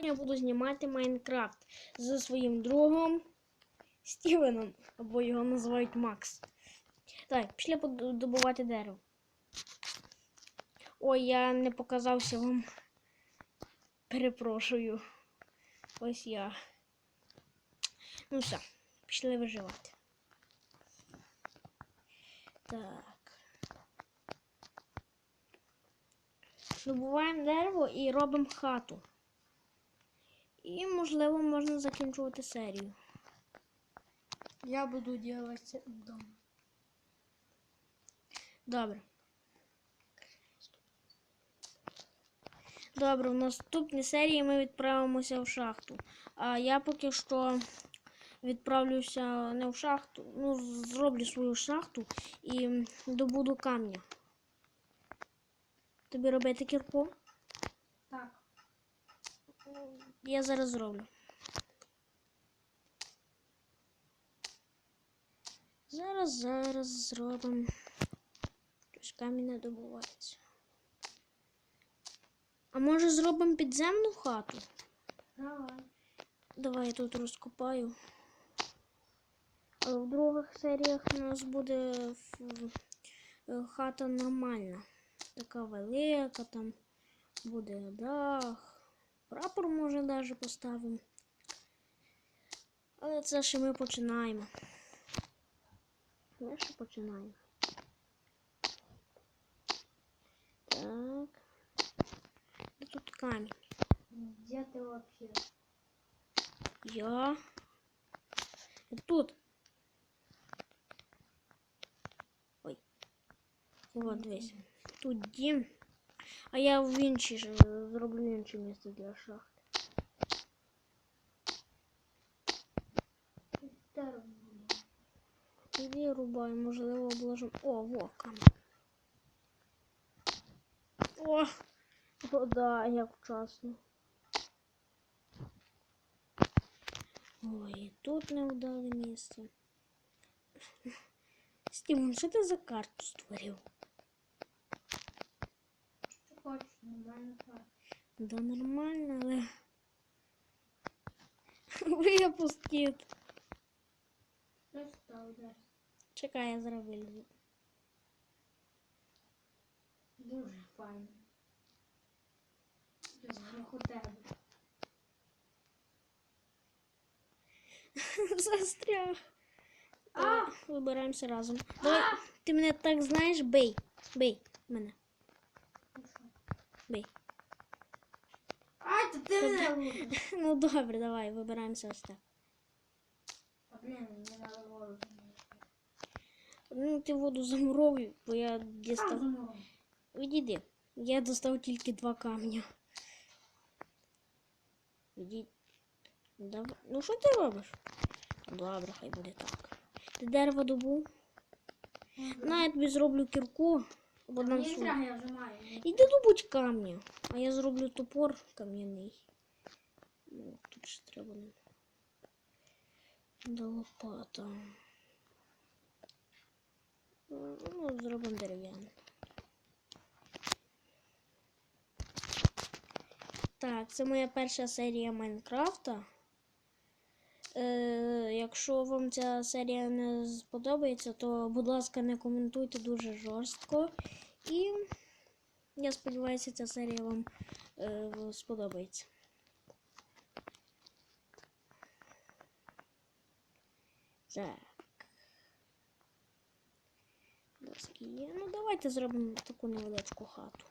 Я буду знімати Майнкрафт зі своїм другом Стівеном, або його називають Макс. Так, пішли добувати дерево. Ой, я не показався вам. Перепрошую. Ось я. Ну все, пішли виживати. Так. Добуваємо дерево і робимо хату. І, можливо, можна закінчувати серію. Я буду делать дом. Добре. Добре, в наступній серії ми відправимося в шахту. А я поки що відправлюся не в шахту, ну, зроблю свою шахту і добуду камня. Тобі робити кірку? Так. Я зараз зроблю. Зараз, зараз зробимо. Щось камінь не добувається. А може зробимо підземну хату? Давай. Давай я тут розкопаю. А в других серіях у нас буде е, хата нормальна. Така велика, там буде дах. Прапор може навіть поставимо. Але це ще ми починаємо. Ми ще починаємо. Так. Де тут камінь? Где ты вообще? Я. Тут. Ой. Вот дивись. Тут дім. А я в іншій ж зроблю інше місце для шахти. Тоді рубаю, можливо, обложимо. О, во, камінь. О! О, да, як вчасно. Ой, тут невдале місце. Стівен, що ти за карту створив? Хочешь, нормально. Да нормально, але. Випуск кіт. Чекай, я зараз вилізу. Дуже файно. Зверху тебе. Застряг. А! Вибираємося разом. Давай, ти мене так знаєш, бей. Бей мене. Бей. А, це ти мене. Ну добре, давай, вибираємося ось так. А, блін, не надо воду. Ну, ти воду замуровуй, бо я дістав. Відійди. Я достав тільки два камня. Відійди. Давай. Ну що ти робиш? Добре, хай буде так. Ти дерево добув? На, я тобі зроблю кірку. Або нам Мені треба, я вже маю. Іди добудь камня. А я зроблю топор кам'яний. Ну, тут ще треба. До лопата. Ну, зробимо дерев'яну. Так, це моя перша серія Майнкрафта. Е, якщо вам ця серія не сподобається, то, будь ласка, не коментуйте дуже жорстко. І я сподіваюся, ця серія вам е, сподобається. Так. Ну, давайте зробимо таку невеличку хату.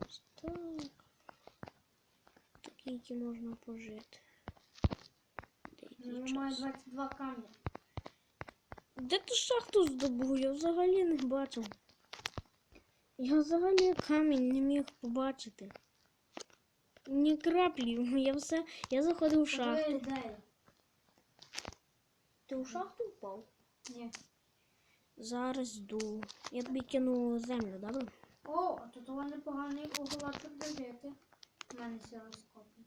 Ось так. Які можна пожити. Деякий маю 22 камня. Де ти шахту здобув? Я взагалі не бачив. Я взагалі камінь не міг побачити. Ні краплі. Я все. Я заходив в шахту. Ти у шахту впав? Ні. Зараз йду. Я тобі кину землю, добре? О, а тут у мене поганий уголочок де жити. У мене скопі.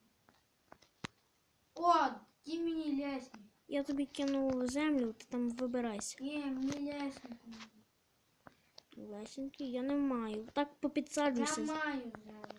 О, ті мені лесні. Я тобі кинув землю, ти там вибирайся. Ні, мені лесні. Лесенки я не маю. Так Я попідсаджуйся. маю землю.